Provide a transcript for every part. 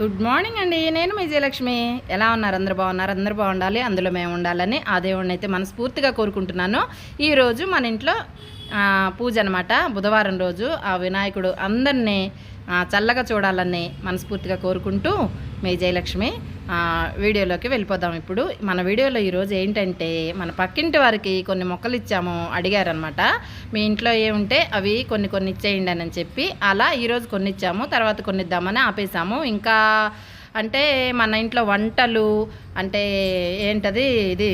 Good morning అండి. నేను మీ జయలక్ష్మి ఎలా ఉన్నారు? అందరు బాగున్నారు? అందరు బాగుండాలి. అందులో మేము ఉండాలని ఆ దేవుడిని అయితే మనస్ఫూర్తిగా కోరుకుంటున్నాను. ఈరోజు మన ఇంట్లో పూజ అనమాట బుధవారం రోజు ఆ వినాయకుడు అందరినీ చల్లగా చూడాలని మనస్ఫూర్తిగా కోరుకుంటూ మీ జయలక్ష్మి వీడియోలోకి వెళ్ళిపోదాం ఇప్పుడు. మన వీడియోలో ఈరోజు ఏంటంటే మన పక్కింటి వారికి కొన్ని మొక్కలు ఇచ్చాము అడిగారనమాట మీ ఇంట్లో ఏముంటే అవి కొన్ని కొన్ని ఇచ్చేయండి అని చెప్పి అలా ఈరోజు కొన్ని ఇచ్చాము తర్వాత కొన్ని ఇద్దామని ఆపేసాము. ఇంకా అంటే మన ఇంట్లో వంటలు అంటే ఏంటది ఇది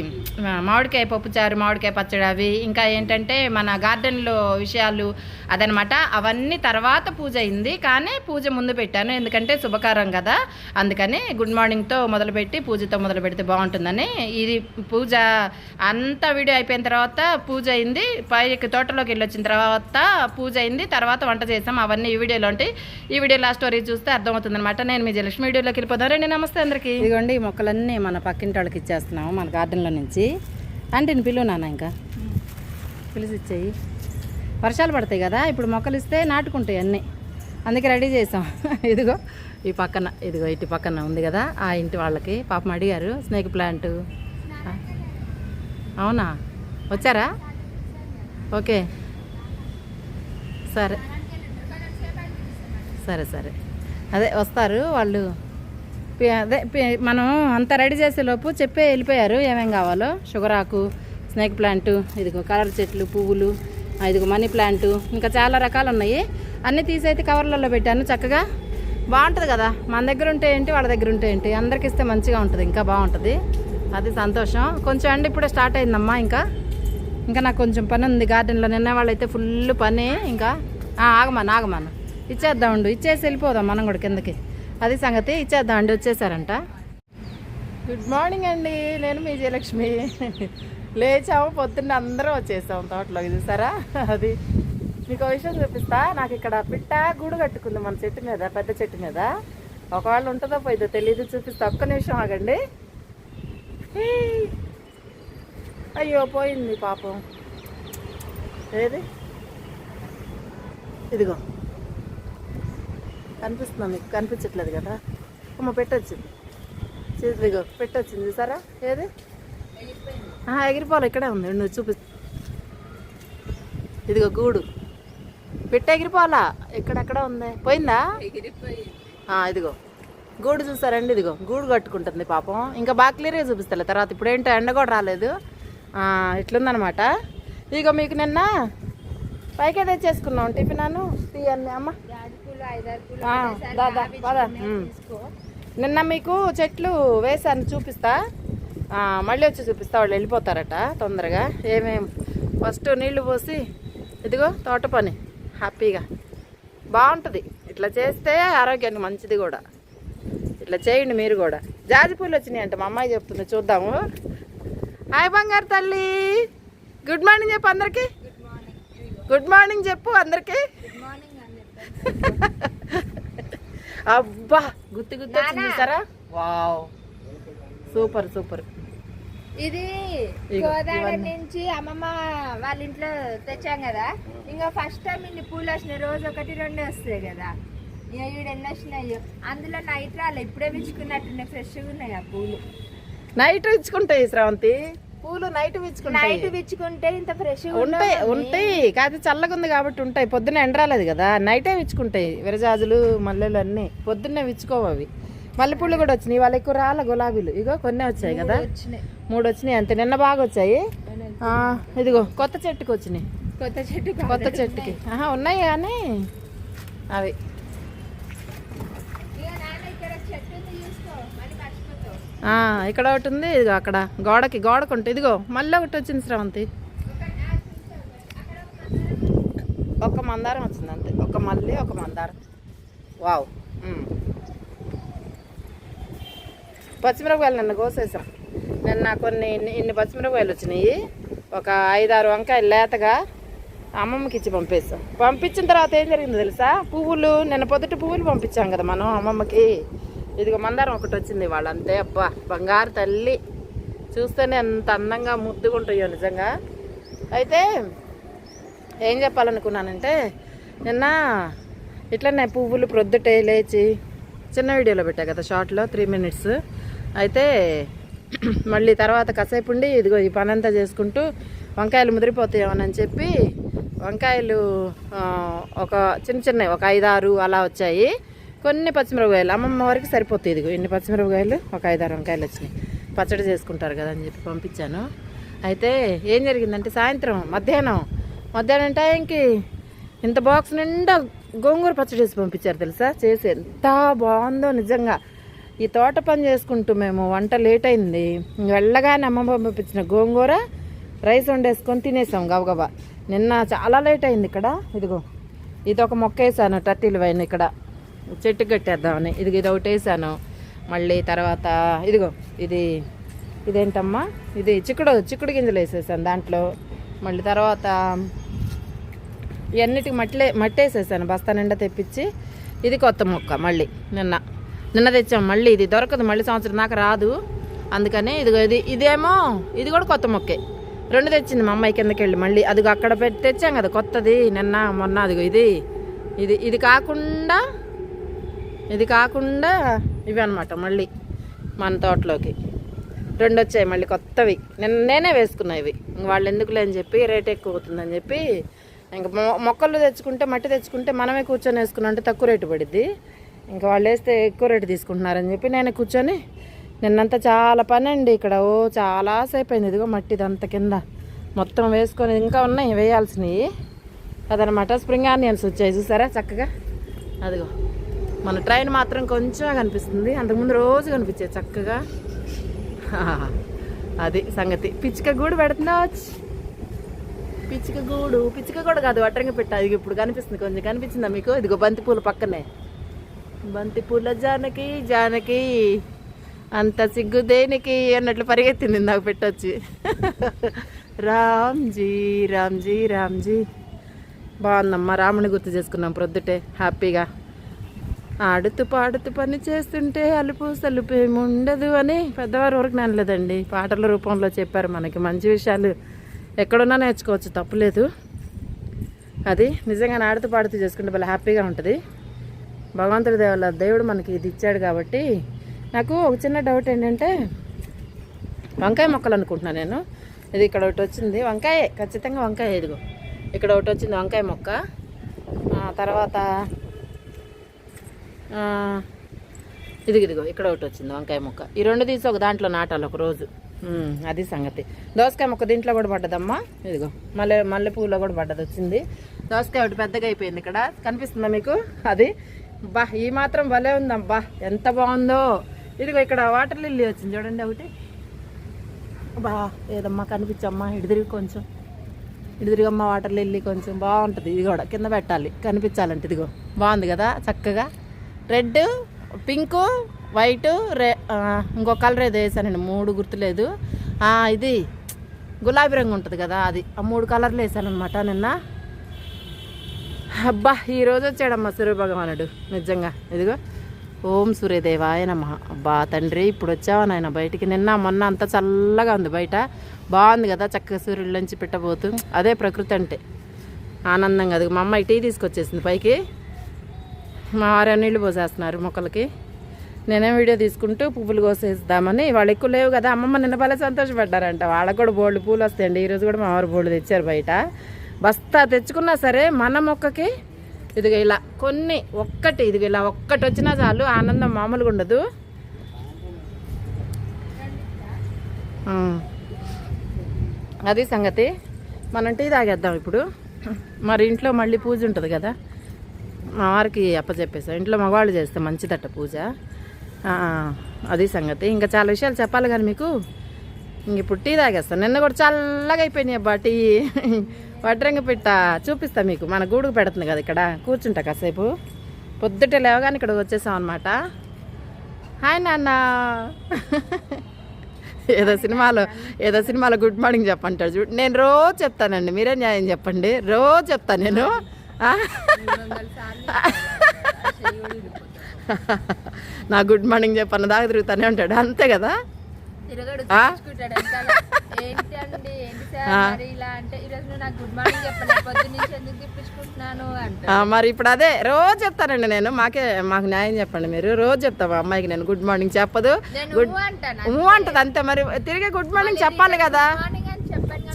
మామిడికాయ పప్పుచారు మామిడికాయ పచ్చడి అవి. ఇంకా ఏంటంటే మన గార్డెన్లో విషయాలు అదనమాట. అవన్నీ తర్వాత పూజ అయింది. కానీ పూజ ముందు పెట్టాను. ఎందుకంటే శుభకారం కదా. అందుకని గుడ్ మార్నింగ్తో మొదలుపెట్టి పూజతో మొదలు పెడితే బాగుంటుందని. ఇది పూజ అంతా వీడియో అయిపోయిన తర్వాత పూజ అయింది. పైకి తోటలోకి వెళ్ళి వచ్చిన తర్వాత పూజ అయింది. తర్వాత వంట చేసాం. అవన్నీ ఈ వీడియోలో ఉంటాయి. ఈ వీడియో లాస్ట్ స్టోరీ చూస్తే అర్థమవుతుంది అనమాట నేను మీ జలక్ష్మి వీడియోలోకి వెళ్ళిపోతాను రండి నమస్తే అందరికీ. ఇదిగోండి మొక్కలన్నీ మన మన పక్కింటి వాళ్ళకి ఇచ్చేస్తున్నాము మన గార్డెన్లో నుంచి. అంటే పిలువు నాన్న ఇంకా. పిలిచి ఇచ్చేయి వర్షాలు పడతాయి కదా ఇప్పుడు మొక్కలు ఇస్తే నాటుకుంటాయి అన్నీ. అందుకే రెడీ చేసాం. ఇదిగో ఈ పక్కన ఇదిగో ఇటు పక్కన ఉంది కదా ఆ ఇంటి వాళ్ళకి. పాపం అడిగారు స్నేక్ ప్లాంట్. అవునా? వచ్చారా? ఓకే. సరే. సరే సరే. అదే వస్తారు వాళ్ళు. అదే మనం అంతా రెడీ చేసేలోపు చెప్పే వెళ్ళిపోయారు ఏమేం కావాలో? షుగర్ ఆకు స్నేక్ ప్లాంట్ ఇదిగో కలర్ చెట్లు పువ్వులు ఇదిగో మనీ ప్లాంట్ ఇంకా చాలా రకాలు ఉన్నాయి. అన్నీ తీసైతే కవర్లలో పెట్టాను చక్కగా. బాగుంటుంది కదా? మన దగ్గర ఉంటే ఏంటి వాళ్ళ దగ్గర ఉంటే ఏంటి? అందరికి ఇస్తే మంచిగా ఉంటుంది ఇంకా బాగుంటుంది. అది సంతోషం. కొంచెం అండి ఇప్పుడే స్టార్ట్ అయిందమ్మా ఇంకా. ఇంకా నాకు కొంచెం పని ఉంది గార్డెన్లో. నిన్న వాళ్ళైతే ఫుల్ పని. ఇంకా ఆ, ఆగమను. ఇచ్చేద్దాం ఉండు. ఇచ్చేసి వెళ్ళిపోదాం మనం కూడా కిందకి. అది సంగతి ఇచ్చేద్దాం అండి వచ్చేసారంట. గుడ్ మార్నింగ్ అండి. నేను మీ జయలక్ష్మి. లేచాము పొద్దున్న అందరూ వచ్చేసాం తోటలోకి చూసారా? అది మీకు విషయం చూపిస్తా. నాకు ఇక్కడ పిట్ట గూడు కట్టుకుంది మన చెట్టు మీద పెద్ద చెట్టు మీద. ఒకవేళ ఉంటుందో పోయిందో తెలియదు చూపిస్తా. ఒక్క నిమిషం ఆగండి. అయ్యో పోయింది పాపం. ఏది? ఇదిగో. కనిపిస్తుందా మీకు కనిపించట్లేదు కదా. అమ్మ పెట్టొచ్చింది. చేతిగో ఇదిగో పెట్టొచ్చింది చూసారా? ఏది? ఎగిరిపోవాలి ఇక్కడే ఉంది. నువ్వు చూపి. ఇదిగో గూడు. పెట్ట ఎగిరిపోవాలా? ఎక్కడెక్కడ ఉంది. పోయిందా? ఇదిగో. గూడు చూసారండి ఇదిగో. గూడు కట్టుకుంటుంది పాపం. ఇంకా బాగా క్లియర్గా చూపిస్తలే. తర్వాత ఇప్పుడు ఏంటో ఎండ కూడా రాలేదు. ఇట్లుందనమాట. ఇదిగో మీకు నిన్న పైకే తెచ్చేసుకున్నాం. టిఫిన్ అను టీ అన్నీ. అమ్మ. పద. నిన్న మీకు చెట్లు వేసాను చూపిస్తా. మళ్ళీ వచ్చి చూపిస్తా వాళ్ళు వెళ్ళిపోతారట తొందరగా. ఏమేం? ఫస్ట్ నీళ్ళు పోసి ఇదిగో తోట పని హ్యాపీగా. బాగుంటుంది. ఇట్లా చేస్తే ఆరోగ్యానికి మంచిది కూడా. ఇట్లా చేయండి మీరు కూడా. జాజి పూలు వచ్చినాయి అంట మా అమ్మాయి చెప్తుంది చూద్దాము. హాయ్ బంగారు తల్లి. గుడ్ మార్నింగ్ చెప్పు అందరికి. గుడ్ మార్నింగ్ చెప్పు అందరికి. అబ్బా గుత్తి గుత్తి వచ్చింది చూసారా? వావ్. Super super. ఇది గోదావరి. నుంచి అమ్మమ్మ వాళ్ళ ఇంట్లో తెచ్చాం కదా. ఇంకా ఫస్ట్ టైం ఇన్ని పూలు వచ్చినాయి. రోజు ఒకటి రెండు వస్తాయి కదా. ఈడ ఎన్ని వచ్చినాయో. అందులో నైట్ రాలే ఇప్పుడే విచ్చుకున్నట్టున్నాయి ఫ్రెష్గా ఉన్నాయి ఆ పూలు. నైట్ ఇచ్చుకుంటాయి శ్రావంతి. పూలు నైట్ నైట్ విచ్చుకుంటే ఇంత ఫ్రెష్ ఉంటాయి ఉంటాయి. కాదు చల్లగా ఉంది కాబట్టి ఉంటాయి. పొద్దున్న ఎండ రాలేదు కదా నైటే విచ్చుకుంటాయి విరజాజులు మల్లెలు అన్నీ. పొద్దున్నే విచ్చుకోవు అవి. మల్లెపూలు కూడా వచ్చినాయి. వాళ్ళు ఎక్కువ రాళ్ళ గులాబీలు. ఇగో కొన్ని వచ్చాయి కదా. మూడు వచ్చినాయి. అంతే. నిన్న బాగా వచ్చాయి. ఇదిగో కొత్త చెట్టుకి వచ్చినాయి. కొత్త చెట్టు కొత్త చెట్టుకి. ఆహా ఉన్నాయి కానీ అవి ఇక నాన్న ఇక్కడ చెట్టు ఉంది చూసుకో మళ్ళీ మర్చిపోతావు ఆ, ఇక్కడ ఒకటి ఉంది ఇదిగో అక్కడ. గోడకి గోడకు ఉంటుంది ఇదిగో మళ్ళీ ఒకటి వచ్చింది శ్రవంతి. ఒక్క మందారం వచ్చింది అంతే. ఒక మల్లి ఒక మందారం. వావ్. పచ్చిమిరపకాయలు నిన్న కోసేసాం. నిన్న కొన్ని ఇన్ని పచ్చిమిరపకాయలు వచ్చినాయి. ఒక ఐదారు వంకాయలు లేతగా అమ్మమ్మకి ఇచ్చి పంపేసాం. పంపించిన తర్వాత ఏం జరిగిందో తెలుసా? పువ్వులు నిన్న పొద్దుట పువ్వులు పంపించాం కదా మనం అమ్మమ్మకి. ఇదిగో మందారం ఒకటి వచ్చింది వాళ్ళంతే అబ్బా బంగారు తల్లి. చూస్తేనే ఎంత అందంగా ముద్దుగా ఉంటాయో నిజంగా. అయితే ఏం చెప్పాలనుకున్నానంటే నిన్న ఇట్లనే పువ్వులు ప్రొద్దుటే లేచి చిన్న వీడియోలో పెట్టా కదా షార్ట్లో త్రీ మినిట్స్ అయితే మళ్ళీ తర్వాత కసేపు ఉండి ఇదిగో ఈ పని అంతా చేసుకుంటూ వంకాయలు ముదిరిపోతాయేమోనని చెప్పి వంకాయలు ఒక చిన్న చిన్నవి ఒక ఐదారు అలా వచ్చాయి. కొన్ని పచ్చిమిరపకాయలు. అమ్మమ్మ వారికి సరిపోతుంది ఇదిగో. ఇన్ని పచ్చిమిరపకాయలు? ఒక ఐదారు వంకాయలు వచ్చినాయి. పచ్చడి చేసుకుంటారు కదా అని చెప్పి పంపించాను. అయితే ఏం జరిగిందంటే సాయంత్రం మధ్యాహ్నం. మధ్యాహ్నం టైంకి ఇంత బాక్స్ నిండా గోంగూర పచ్చడి చేసి పంపించారు తెలుసా? చేసి ఎంత బాగుందో నిజంగా. ఈ తోట పని చేసుకుంటూ మేము వంట లేట్ అయింది. వెళ్ళగానే అమ్మమ్మ పంపించిన గోంగూర రైస్ వండేసుకొని తినేసాం గబగబా. నిన్న చాలా లేట్ అయింది ఇక్కడ. ఇదిగో ఇది ఒక మొక్క వేసాను టర్టీలు పైన ఇక్కడ. చెట్టు కట్టేద్దామని. ఇది ఇది ఒకటి వేసాను. మళ్ళీ తర్వాత ఇదిగో ఇది ఇదేంటమ్మా? ఇది చిక్కుడు చిక్కుడు గింజలు వేసేసాను దాంట్లో. మళ్ళీ తర్వాత ఇవన్నిటికి మట్టిలే మట్టి వేసేసాను. బస్తా నిండా తెప్పించి ఇది కొత్త మొక్క మళ్ళీ నిన్న. నిన్న తెచ్చాం మళ్ళీ ఇది. దొరకదు మళ్ళీ సంవత్సరం నాకు రాదు. అందుకని ఇదిగో ఇది ఇదేమో ఇది కూడా కొత్త మొక్కే. రెండు తెచ్చింది మా అమ్మాయి కిందకి వెళ్ళి మళ్ళీ. అదిగో అక్కడ పెట్టి తెచ్చాం కదా కొత్తది. నిన్న మొన్న అదిగో ఇది. ఇది ఇది కాకుండా ఇది కాకుండా ఇవి అనమాట మళ్ళీ మన తోటలోకి. రెండు వచ్చాయి మళ్ళీ కొత్తవి. నేను నేనే వేసుకున్నా ఇవి. వాళ్ళు ఎందుకులే అని చెప్పి రేట్ ఎక్కువ అవుతుందని చెప్పి ఇంక మొ- మొక్కలు తెచ్చుకుంటే మట్టి తెచ్చుకుంటే మనమే కూర్చొని వేసుకున్నా అంటే తక్కువ రేటు పడిద్ది. ఇంకా వాళ్ళు వేస్తే ఎక్కువ రేటు తీసుకుంటున్నారని చెప్పి నేను కూర్చొని నిన్నంతా చాలా పని అండి ఇక్కడ. ఓ చాలాసేపు అయింది ఇదిగో మట్టి ఇదంతా కింద మొత్తం వేసుకొని ఇంకా ఉన్నాయి వేయాల్సినవి. అదనమాట స్ప్రింగ్ ఆనియన్స్ వచ్చాయి చూసారా చక్కగా? అదిగో. మన ట్రైన్ మాత్రం కొంచెం కనిపిస్తుంది. అంతకుముందు రోజు కనిపించేది చక్కగా. అది సంగతి. పిచ్చిక గూడు పెడుతున్నా పిచ్చిక గూడు. పిచ్చిక కూడా కాదు వట్టంగా పెట్టా. ఇది ఇప్పుడు కనిపిస్తుంది కొంచెం. కనిపించిందా మీకు? ఇదిగో బంతిపూలు పక్కనే. బంతిపూల జానకి జానకి. అంత సిగ్గు దేనికి అన్నట్లు పరిగెత్తింది నాకు పెట్టొచ్చి. రామ్జీ రామ్జీ రామ్జీ. బాగుందమ్మా. రాముని గుర్తు చేసుకున్నాం ప్రొద్దుటే. హ్యాపీగా. ఆడుతూ పాడుతూ పని చేస్తుంటే అలుపు సలుపు ఏముండదు ఉండదు అని పెద్దవారు వరకు ననలేదండి పాటల రూపంలో చెప్పారు మనకి. మంచి విషయాలు ఎక్కడున్నా నేర్చుకోవచ్చు తప్పులేదు అది నిజంగా ఆడుతూ పాడుతూ చేసుకుంటే భలే హ్యాపీగా ఉంటుంది. భగవంతుడి దేవాల దేవుడు మనకి ఇది ఇచ్చాడు కాబట్టి నాకు ఒక చిన్న డౌట్ ఏంటంటే వంకాయ మొక్కలు అనుకుంటున్నాను నేను. ఇది ఇక్కడ ఒకటి వచ్చింది. వంకాయ ఖచ్చితంగా వంకాయ ఇదిగో. ఇక్కడ ఒకటి వచ్చింది వంకాయ మొక్క. తర్వాత ఇదిగో ఇదిగో ఇక్కడ ఒకటి వచ్చింది వంకాయ ముక్క. ఈ రెండు తీసి ఒక దాంట్లో నాటాలి ఒక రోజు. అది సంగతి. దోసకాయ ముక్క దీంట్లో కూడా పడ్డదమ్మా. ఇదిగో మల్లె మల్లెపూలో కూడా పడ్డది వచ్చింది. దోసకాయ ఒకటి పెద్దగా అయిపోయింది ఇక్కడ. కనిపిస్తుందా మీకు? అది. బా ఈ మాత్రం భలే ఉందబ్బా. ఎంత బాగుందో. ఇదిగో ఇక్కడ వాటర్ లిల్లీ వచ్చింది చూడండి ఒకటి. బా ఏదమ్మా కనిపించమ్మా. ఇటు తిరిగి కొంచెం. ఇటు తిరిగమ్మ వాటర్ లిల్లీ కొంచెం. బాగుంటుంది. ఇది కూడా కింద పెట్టాలి. కనిపించాలంటే ఇదిగో. బాగుంది కదా చక్కగా. రెడ్ పింకు వైట్ రే ఇంకో కలర్ ఏదో వేసానండి మూడు గుర్తులేదు. ఇది గులాబీ రంగు ఉంటుంది కదా అది. ఆ మూడు కలర్లు వేసానమాట నిన్న. అబ్బా ఈరోజు వచ్చాడమ్మా సూర్య భగవానుడు నిజంగా. ఇదిగో ఓం సూర్యదేవాయ నమ. అబ్బా తండ్రి ఇప్పుడు వచ్చావా నాయన బయటికి? నిన్న మొన్న అంతా చల్లగా ఉంది బయట. బాగుంది కదా చక్కగా సూర్యుడిలోంచి పెట్టబోతు. అదే ప్రకృతి అంటే. ఆనందంగా అది మా అమ్మాయి టీ తీసుకొచ్చేసింది పైకి. మా వారు నీళ్ళు పోసేస్తున్నారు మొక్కలకి. నేనే వీడియో తీసుకుంటూ పువ్వులు కోసేద్దామని. వాళ్ళు ఎక్కువ లేవు కదా. అమ్మమ్మ నిన్న భలే సంతోషపడ్డారంట. వాళ్ళకు కూడా బోల్డ్ పూలు వస్తాయండి. ఈరోజు కూడా మా వారు బోల్డ్ తెచ్చారు బయట. బస్తా తెచ్చుకున్నా సరే మన మొక్కకి ఇదిగో ఇలా కొన్ని ఒక్కటి ఇదిగో ఇలా ఒక్కటి వచ్చినా చాలు ఆనందం మామూలుగా ఉండదు. అది సంగతి. మనం టీ తాగేద్దాం ఇప్పుడు. మరి ఇంట్లో మళ్ళీ పూజ ఉంటుంది కదా. మా వారికి అప్పచెప్పేసాం ఇంట్లో మగవాళ్ళు చేస్తే మంచిదట పూజ. అది సంగతి. ఇంకా చాలా విషయాలు చెప్పాలి కానీ మీకు. ఇంక ఇప్పుడు టీ తాగేస్తాను. నిన్న కూడా చల్లగా అయిపోయినాయి అబ్బా టీ. వడ్రంగి పెట్ట చూపిస్తా మీకు. మన గూడుకు పెడుతుంది కదా ఇక్కడ. కూర్చుంటా కాసేపు. పొద్దుటే లేవగానే ఇక్కడ వచ్చేసాం అనమాట హాయ్ నాన్న. ఏదో సినిమాలో ఏదో సినిమాలో గుడ్ మార్నింగ్ చెప్పంటాడు చూ నేను రోజు చెప్తానండి. మీరే న్యాయం చెప్పండి. రోజు చెప్తాను నేను. నా గుడ్ మార్నింగ్ చెప్పన్న దాకా తిరుగుతానే ఉంటాడు. అంతే కదా. మరి ఇప్పుడు అదే రోజు చెప్తానండి నేను. మాకే మాకు న్యాయం చెప్పండి మీరు. రోజు చెప్తా మా అమ్మాయికి నేను గుడ్ మార్నింగ్ చెప్పదు? గుడ్ అంటది అంతే. మరి తిరిగి గుడ్ మార్నింగ్ చెప్పాలి కదా?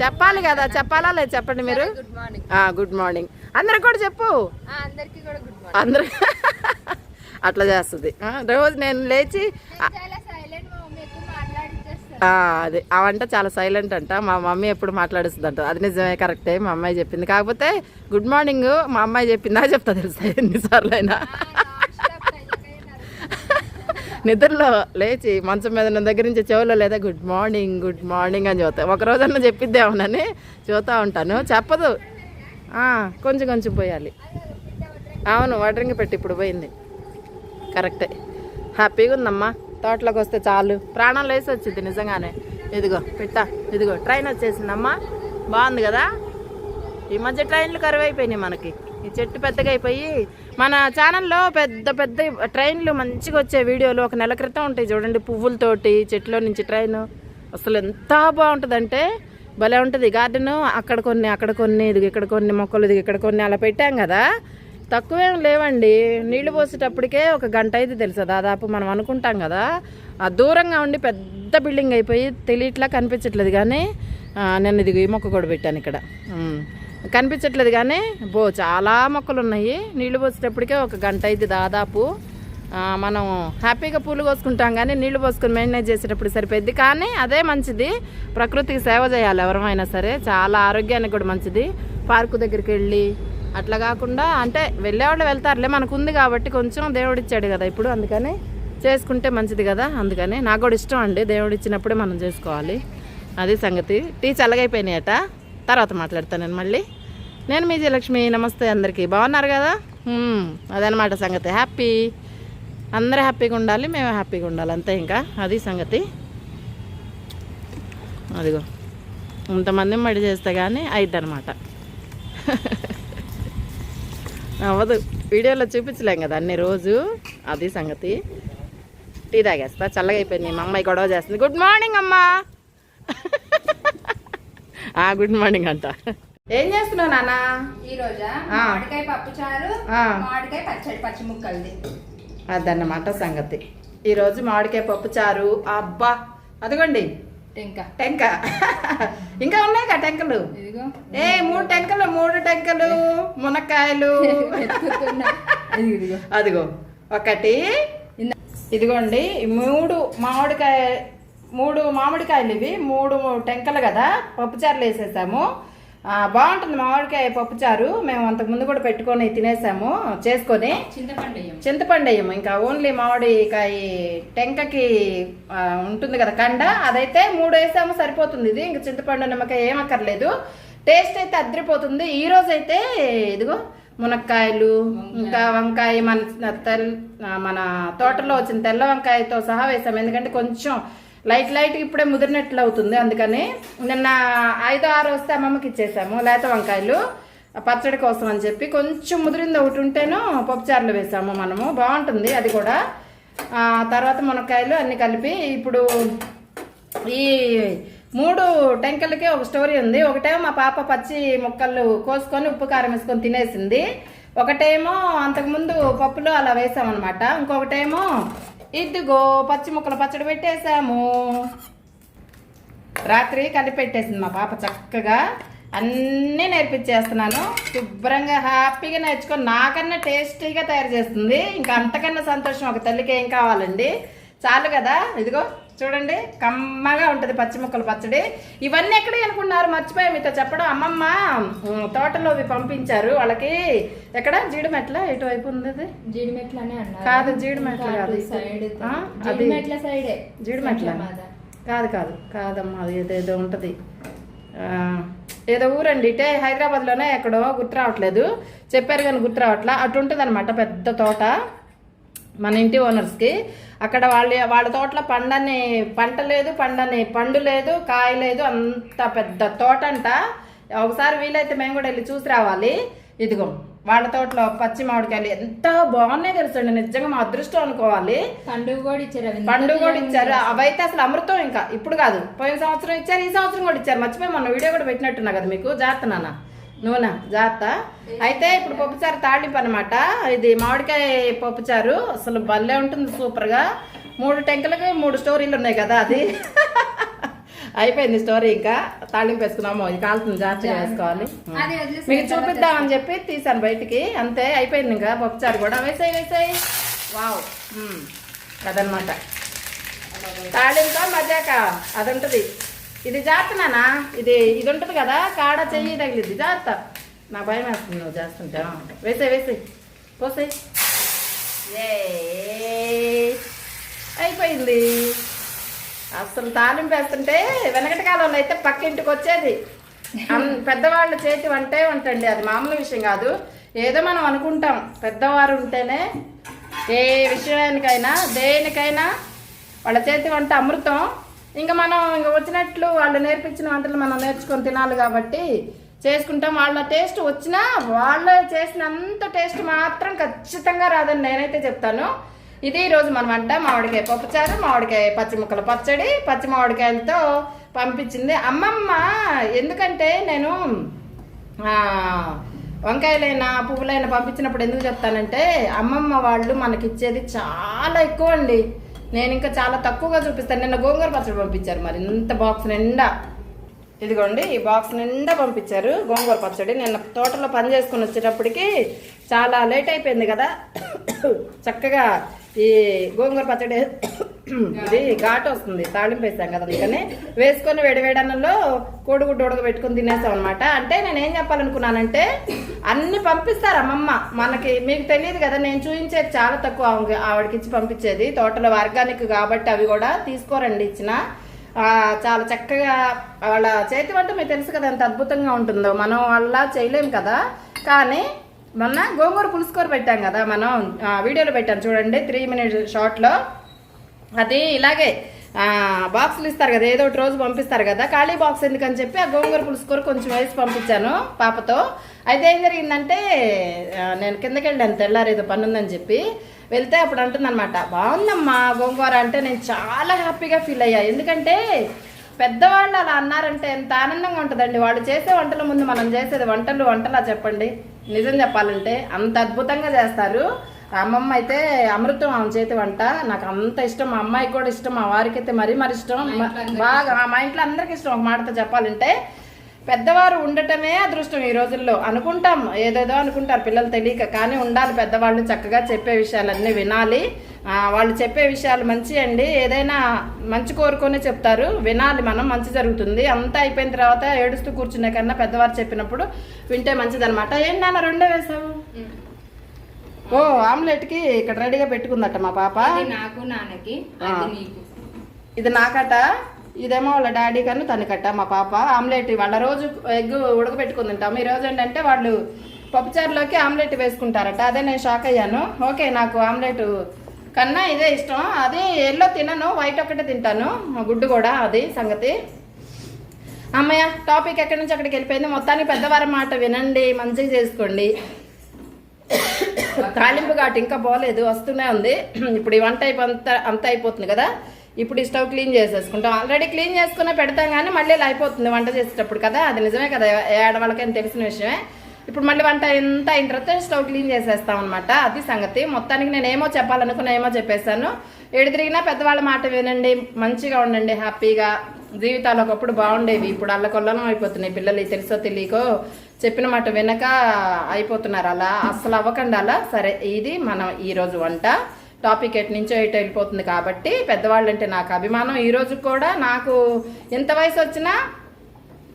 చెప్పాలి కదా చెప్పాలా లేదు చెప్పండి మీరు? గుడ్ మార్నింగ్ అందరికి కూడా చెప్పు. అందరు అట్లా చేస్తుంది. రోజు నేను లేచి అదే ఆ వంట చాలా సైలెంట్ అంట. మా మమ్మీ ఎప్పుడు మాట్లాడిస్తుందంట. అది నిజమే కరెక్టే. మా అమ్మాయి చెప్పింది. కాకపోతే గుడ్ మార్నింగ్ మా అమ్మాయి చెప్పిందా. చెప్తా తెలుసా ఎన్నిసార్లు అయినా? నిద్రలో లేచి మంచం మీద ఉన్న దగ్గర నుంచి చెవులో లేదా గుడ్ మార్నింగ్ గుడ్ మార్నింగ్ అని చూస్తా ఒక రోజన్నా చెప్పిద్దేమోనని చూస్తూ ఉంటాను. చెప్పదు. కొంచెం కొంచెం పోయాలి. అవును వాటరింగ్ పెట్టి ఇప్పుడు పోయింది. కరెక్టే. హ్యాపీగా ఉందమ్మా. తోటలోకి వస్తే చాలు. ప్రాణం లేసి వచ్చింది నిజంగానే. ఇదిగో పెట్టా. ఇదిగో ట్రైన్ వచ్చేసిందమ్మా. బాగుంది కదా? ఈ మధ్య ట్రైన్లు కరువు అయిపోయినాయి మనకి. ఈ చెట్టు పెద్దగా అయిపోయి మన ఛానల్లో పెద్ద పెద్ద ట్రైన్లు మంచిగా వచ్చే వీడియోలు ఒక నెల క్రితం ఉంటాయి చూడండి. పువ్వులతోటి చెట్లో నుంచి ట్రైన్. అసలు ఎంత బాగుంటుందంటే భలే ఉంటుంది. గార్డెను అక్కడ కొన్ని అక్కడ కొన్ని ఇది ఇక్కడ కొన్ని మొక్కలు ఇది ఇక్కడ కొన్ని అలా పెట్టాం కదా. తక్కువేం లేవండి. నీళ్ళు పోసేటప్పటికే ఒక గంట అయితే తెలుసు? దాదాపు మనం అనుకుంటాం కదా. ఆ దూరంగా ఉండి పెద్ద బిల్డింగ్ అయిపోయి తెలియట్లా కనిపించట్లేదు కానీ నేను ఇది ఈ మొక్క కూడా పెట్టాను ఇక్కడ. కనిపించట్లేదు కానీ బో చాలా మొక్కలు ఉన్నాయి నీళ్ళు పోసేటప్పటికే ఒక గంట అయింది దాదాపు. మనం హ్యాపీగా పూలు కోసుకుంటాం కానీ నీళ్ళు పోసుకొని మెయింటైన్ చేసేటప్పుడు సరిపోద్ది కానీ అదే మంచిది. ప్రకృతికి సేవ చేయాలి ఎవరమైనా సరే. చాలా ఆరోగ్యానికి కూడా మంచిది. పార్కు దగ్గరికి వెళ్ళి అట్లా కాకుండా అంటే వెళ్ళేవాళ్ళు వెళ్తారులే. మనకు ఉంది కాబట్టి కొంచెం దేవుడు ఇచ్చాడు కదా ఇప్పుడు. అందుకని చేసుకుంటే మంచిది కదా. అందుకని నాకు కూడా ఇష్టం అండి. దేవుడు ఇచ్చినప్పుడే మనం చేసుకోవాలి. అది సంగతి. టీ చల్లగైపోయినాయట. తర్వాత మాట్లాడతాను నేను మళ్ళీ. నేను మీ జయలక్ష్మి నమస్తే అందరికీ. బాగున్నారు కదా? అదనమాట సంగతి. హ్యాపీ అందరూ హ్యాపీగా ఉండాలి మేము హ్యాపీగా ఉండాలి. అంతే ఇంకా. అది సంగతి. అదిగో. ఇంతమంది మడి చేస్తే కానీ అయిద్దనమాట అవ్వదు వీడియోలో చూపించలేం కదా అన్ని రోజు. అది సంగతి. టీ తాగేస్తా. చల్లగా అయిపోయింది. మా అమ్మాయి గొడవ చేస్తుంది. గుడ్ మార్నింగ్ అమ్మా. ఆ, గుడ్ మార్నింగ్ అంట. ఏం చేస్తున్నావు నాన్న? ఈ రోజా? ఆ. మామిడికాయ పప్పు చారు ఆ. మామిడికాయ పచ్చడి పచ్చి ముక్కలది. అదన్నమాట సంగతి. ఈరోజు మామిడికాయ పప్పు చారు. అబ్బా! అదిగోండి. ఇంకా టెంక. ఇంకా ఉన్నాయి కదా టెంకలు? ఇదిగో. ఏ మూడు టెంకలు మూడు టెంకలు మునక్కాయలు. అదిగో. ఒకటి. ఇదిగోండి మూడు మామిడికాయ మూడు మామిడికాయలు ఇవి. మూడు టెంకలు కదా. పప్పుచారులు వేసేసాము. బాగుంటుంది మామిడికాయ పప్పుచారు మేము అంతకు ముందు కూడా పెట్టుకొని తినేసాము. చేసుకొని చింతపండు. చింతపండు వేయము. ఇంకా ఓన్లీ మామిడికాయ టెంకకి ఉంటుంది కదా కండ. అదైతే మూడు వేసాము సరిపోతుంది ఇది. ఇంకా చింతపండు నిమ్మకాయ ఏం అక్కర్లేదు. టేస్ట్ అయితే అద్దరిపోతుంది. ఈ రోజు అయితే ఇదిగో మునక్కాయలు ఇంకా వంకాయ మన తెల్ మన తోటలో వచ్చిన తెల్ల వంకాయతో సహా వేసాము. ఎందుకంటే కొంచెం లైట్ లైట్ ఇప్పుడే ముదిరినట్లు అవుతుంది అందుకని నిన్న ఐదో ఆరు వస్తే అమ్మమ్మకి ఇచ్చేసాము. లేత వంకాయలు పచ్చడి కోసం అని చెప్పి కొంచెం ముదిరింది ఒకటి ఉంటేనో పప్పుచారులు వేసాము మనము. బాగుంటుంది అది కూడా. తర్వాత మునక్కాయలు అన్నీ కలిపి ఇప్పుడు ఈ మూడు టెంకలకి ఒక స్టోరీ ఉంది. ఒకటేమో మా పాప పచ్చి ముక్కలు కోసుకొని ఉప్పు కారం వేసుకొని తినేసింది. ఒకటేమో అంతకుముందు పప్పులో అలా వేసామన్నమాట. ఇంకొకటేమో ఇదిగో పచ్చి ముక్కలు పచ్చడి పెట్టేసాము రాత్రి కలిపెట్టేసింది మా పాప చక్కగా అన్నీ నేర్పించేస్తున్నాను. శుభ్రంగా హ్యాపీగా నేర్చుకొని నాకన్నా టేస్టీగా తయారు చేస్తుంది. ఇంకా అంతకన్నా సంతోషం ఒక తల్లికి ఏం కావాలండి? చాలు కదా? ఇదిగో. చూడండి కమ్మగా ఉంటుంది పచ్చి ముక్కలు పచ్చడి. ఇవన్నీ ఎక్కడ అనుకున్నారు? మర్చిపోయా మీతో చెప్పడం. అమ్మమ్మ తోటలో పంపించారు వాళ్ళకి. ఎక్కడ? జీడిమెట్ల? ఎటువైపు ఉంది అది జీడిమెట్లనే అన్నారు. కాదు జీడిమెట్ల కాదు. జీడిమెట్ల సైడే. జీడిమెట్ల. కాదు కాదు కాదమ్మా అది ఏదో ఏదో ఉంటుంది. ఏదో ఊరండి ఇటే హైదరాబాద్లోనే ఎక్కడో గుర్తు రావట్లేదు. చెప్పారు కానీ గుర్తు రావట్లా. అటు ఉంటుంది అనమాట పెద్ద తోట. మన ఇంటి ఓనర్స్కి అక్కడ వాళ్ళ వాళ్ళ తోటలో పండని పంట లేదు పండని పండు లేదు కాయ లేదు అంత పెద్ద తోట అంట. ఒకసారి వీలైతే మేము కూడా వెళ్ళి చూసి రావాలి. ఇదిగో వాళ్ళ తోటలో పచ్చి మామిడికాయలు ఎంత బాగున్నాయి తెలుసండి. నిజంగా మా అదృష్టం అనుకోవాలి. పండుగ కూడా ఇచ్చారు అవి ఎంత పండు కూడా ఇచ్చారు. అవైతే అసలు అమృతం ఇంకా. ఇప్పుడు కాదు. పోయిన సంవత్సరం ఇచ్చారు ఈ సంవత్సరం కూడా ఇచ్చారు. మర్చిపోయి మొన్న వీడియో కూడా పెట్టినట్టున్నా కదా మీకు. జాగ్రత్త నాన్న. నూనె జాగ్రత్త అయితే ఇప్పుడు పప్పుచారు తాళింపు అనమాట ఇది మామిడికాయ పప్పుచారు. అసలు భలే ఉంటుంది సూపర్గా. మూడు టెంకలకి మూడు స్టోరీలు ఉన్నాయి కదా అది. అయిపోయింది స్టోరీ ఇంకా. తాళింపు వేసుకున్నాము. ఇది కాలుతుంది జాగ్రత్తగా వేసుకోవాలి. మీకు చూపిద్దామని చెప్పి తీసాను బయటికి. అంతే అయిపోయింది ఇంకా పప్పుచారు కూడా. వేసాయి వేసాయి. వావ్. అదనమాట తాళింకా మజాక? అది ఉంటుంది ఇది జాతనానా ఇది ఇది ఉంటుంది కదా కాడ చెయ్యి తగిలిద్ది. జాత నా భయం వేస్తుంది నువ్వు చేస్తుంటే. వేసే వేసే పోసే అయిపోయింది. అసలు తాలింపు వేస్తుంటే వెనకటి కాలంలో అయితే పక్కింటికి వచ్చేది. పెద్దవాళ్ళు పెద్దవాళ్ళ చేతి వంటే వంటండి. అది మామూలు విషయం కాదు. ఏదో మనం అనుకుంటాం. పెద్దవారు ఉంటేనే ఏ విషయానికైనా దేనికైనా వాళ్ళ చేతి వంట అమృతం. ఇంకా మనం ఇంకా వచ్చినట్లు వాళ్ళు నేర్పించిన వంటలు మనం నేర్చుకొని తినాలి కాబట్టి చేసుకుంటాం. వాళ్ళ టేస్ట్ వచ్చినా వాళ్ళు చేసినంత టేస్ట్ మాత్రం ఖచ్చితంగా రాదని నేనైతే చెప్తాను. ఇది ఈరోజు మన వంట. మామిడికాయ పప్పుచారు మామిడికాయ పచ్చి ముక్కల పచ్చడి పచ్చి మామిడికాయలతో పంపించింది. అమ్మమ్మ ఎందుకంటే నేను వంకాయలైనా పువ్వులైనా పంపించినప్పుడు ఎందుకు చెప్తానంటే అమ్మమ్మ వాళ్ళు మనకి ఇచ్చేది చాలా ఎక్కువ అండి. నేను ఇంకా చాలా తక్కువగా చూపిస్తాను. నిన్న గోంగూర పచ్చడి పంపించారు మరి. ఇంత బాక్స్ నిండా. ఇదిగోండి ఈ బాక్స్ నిండా పంపించారు గోంగూర పచ్చడి. నిన్న తోటలో పని చేసుకుని వచ్చేటప్పటికి చాలా లేట్ అయిపోయింది కదా. చక్కగా ఈ గోంగూర పచ్చడి ఇది ఘాట్ వస్తుంది. తాళింపు వేసాం కదా అందుకని వేసుకొని వేడి కోడిగుడ్డు ఉడకబెట్టుకొని తినేసాం అనమాట అంటే నేను ఏం చెప్పాలనుకున్నానంటే అన్ని పంపిస్తారు అమ్మమ్మ. మనకి మీకు తెలియదు కదా నేను చూపించేది చాలా తక్కువ ఆవిడకి ఇచ్చి పంపించేది. తోటలో ఆర్గానిక్ కాబట్టి అవి కూడా తీసుకోరండి ఇచ్చిన. చాలా చక్కగా వాళ్ళ చేతి వంట మీకు తెలుసు కదా ఎంత అద్భుతంగా ఉంటుందో. మనం వాళ్ళ చేయలేం కదా. కానీ మొన్న గోంగూర పులుసుకూర పెట్టాం కదా మనం వీడియోలో పెట్టాం. చూడండి త్రీ మినిట్స్ షార్ట్లో అది ఇలాగే బాక్సులు ఇస్తారు కదా ఏదో ఒకటి రోజు పంపిస్తారు కదా ఖాళీ బాక్స్ ఎందుకని చెప్పి ఆ గోంగూర పులుసుకూర కొంచెం వయసు పంపించాను పాపతో. అయితే ఏం జరిగిందంటే నేను కిందకి వెళ్ళాను తెల్లారు ఏదో పని ఉందని చెప్పి వెళ్తే అప్పుడు అంటుందన్నమాట బాగుందమ్మా గోంగూర అంటే నేను చాలా హ్యాపీగా ఫీల్ అయ్యా. ఎందుకంటే పెద్దవాళ్ళు అలా అన్నారంటే ఎంత ఆనందంగా ఉంటుందండి. వాళ్ళు చేసే వంటల ముందు మనం చేసేది వంటలు వంటలా చెప్పండి. నిజం చెప్పాలంటే అంత అద్భుతంగా చేస్తారు. అమ్మమ్మ అయితే అమృతం ఆమె చేతి వంట. నాకు అంత ఇష్టం. మా అమ్మాయికి కూడా ఇష్టం. మా వారికి అయితే మరీ మరి ఇష్టం. బాగా మా ఇంట్లో అందరికి ఇష్టం ఒక మాటతో చెప్పాలంటే పెద్దవారు ఉండటమే అదృష్టం ఈ రోజుల్లో. అనుకుంటాం. ఏదేదో అనుకుంటారు పిల్లలు తెలియక. కానీ ఉండాలి పెద్దవాళ్ళు చక్కగా చెప్పే విషయాలన్నీ వినాలి. వాళ్ళు చెప్పే విషయాలు మంచి అండి. ఏదైనా మంచి కోరుకొనే చెప్తారు. వినాలి మనం మంచి జరుగుతుంది. అంతా అయిపోయిన తర్వాత ఏడుస్తూ కూర్చునే కన్నా పెద్దవారు చెప్పినప్పుడు వింటే మంచిదన్నమాట. ఏంటి నాన్న రెండే వేసావు? ఓ ఆమ్లెట్కి ఇక్కడ రెడీగా పెట్టుకుందట మా పాప. నాకు నాన్నకి ఇది నాకట ఇదేమో వాళ్ళ డాడీ కన్నా తనకట మా పాప. ఆమ్లెట్ వాళ్ళ రోజు ఎగ్ ఉడకబెట్టుకుని తింటాం ఈ రోజు ఏంటంటే వాళ్ళు పప్పుచారులోకి ఆమ్లెట్ వేసుకుంటారట. అదే నేను షాక్ అయ్యాను. ఓకే నాకు ఆమ్లెట్ కన్నా ఇదే ఇష్టం. అది ఎల్లో తినను వైట్ ఒకటే తింటాను. మా గుడ్డు కూడా అది సంగతి. అమ్మయ్య టాపిక్ ఎక్కడి నుంచి అక్కడికి వెళ్ళిపోయింది? మొత్తానికి పెద్దవారి మాట వినండి మంచిగా చేసుకోండి. తాలింపు ఘాటు ఇంకా పోలేదు వస్తూనే ఉంది. ఇప్పుడు ఈ వంట అయిపో అంతా అంతా అయిపోతుంది కదా. ఇప్పుడు ఈ స్టవ్ క్లీన్ చేసేసుకుంటాం. ఆల్రెడీ క్లీన్ చేసుకునే పెడతాం కానీ మళ్ళీ ఇలా అయిపోతుంది వంట చేసేటప్పుడు కదా. అది నిజమే కదా ఏడవాళ్ళకైనా తెలిసిన విషయమే. ఇప్పుడు మళ్ళీ వంట ఎంత అయిన తర్వాత స్టవ్ క్లీన్ చేసేస్తాం అనమాట అది సంగతి. మొత్తానికి నేను ఏమో చెప్పాలనుకున్నా ఏమో చెప్పేశాను. ఏడు తిరిగినా పెద్దవాళ్ళ మాట వినండి మంచిగా ఉండండి హ్యాపీగా. జీవితాలు ఒకప్పుడు బాగుండేవి. ఇప్పుడు అల్లకొల్లం అయిపోతున్నాయి. పిల్లలు తెలుసో తెలియకో చెప్పిన మాట వినక అయిపోతున్నారు అలా. అస్సలు అవ్వకండి అలా. సరే ఇది మనం ఈరోజు వంట. టాపిక్ ఎటు నుంచో ఎటు వెళ్ళిపోతుంది కాబట్టి పెద్దవాళ్ళు అంటే నాకు అభిమానం. ఈ రోజు కూడా నాకు ఎంత వయసు వచ్చినా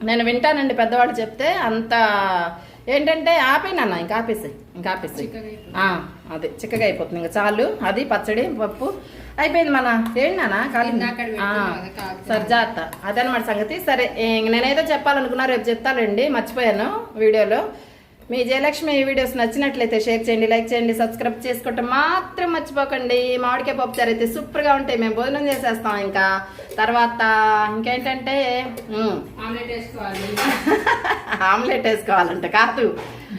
నేను వింటానండి పెద్దవాళ్ళు చెప్తే అంత ఏంటంటే ఆపేనన్న ఇంకా ఆపేసి ఇంకా ఆపేసి ఆ, అదే చిక్కగా అయిపోతుంది. ఇంకా చాలు అది పచ్చడి పప్పు అయిపోయింది మన. ఏంటి నాన్న కాలి ఇందాకడ పెట్టాను కదా, కాలుతుంది. సరే జాగ్రత్త అదనమాట సంగతి. సరే నేనేదో చెప్పాలనుకున్నా రేపు చెప్తానండి మర్చిపోయాను వీడియోలో. మీ జయలక్ష్మి ఈ వీడియోస్ నచ్చినట్లయితే షేర్ చేయండి లైక్ చేయండి సబ్స్క్రైబ్ చేసుకోవటం మాత్రం మర్చిపోకండి. మామిడికాయ పప్పు చారు అయితే సూపర్గా ఉంటాయి. మేము భోజనం చేసేస్తాం ఇంకా. తర్వాత ఇంకేంటంటే ఆమ్లెట్ వేసుకోవాలి. ఆమ్లెట్ వేసుకోవాలంట కాదు.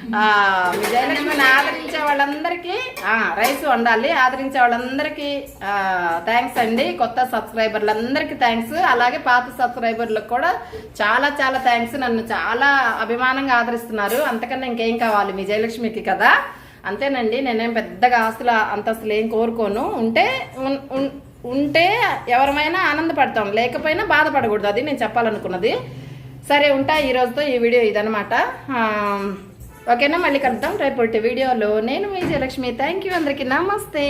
విజయలక్ష్మిని ఆదరించే వాళ్ళందరికీ రైస్ వండాలి. ఆదరించే వాళ్ళందరికీ థ్యాంక్స్ అండి. కొత్త సబ్స్క్రైబర్లందరికీ థ్యాంక్స్ అలాగే పాత సబ్స్క్రైబర్లకు కూడా చాలా చాలా థ్యాంక్స్ నన్ను చాలా అభిమానంగా ఆదరిస్తున్నారు. అంతకన్నా ఇంకేం కావాలి విజయలక్ష్మికి కదా? అంతేనండి. నేనేం పెద్దగా ఆస్తుల అంతస్తులు ఏం కోరుకోను. ఉంటే ఉంటే ఎవరమైనా ఆనందపడతాం. లేకపోయినా బాధపడకూడదు. అది నేను చెప్పాలనుకున్నది. సరే ఉంటా. ఈరోజుతో ఈ వీడియో ఇదనమాట ఓకేనా? మళ్ళీ కలుద్దాం. రేపటి వీడియోలో నేను మీ జయలక్ష్మి. థ్యాంక్ యూ అందరికీ. నమస్తే.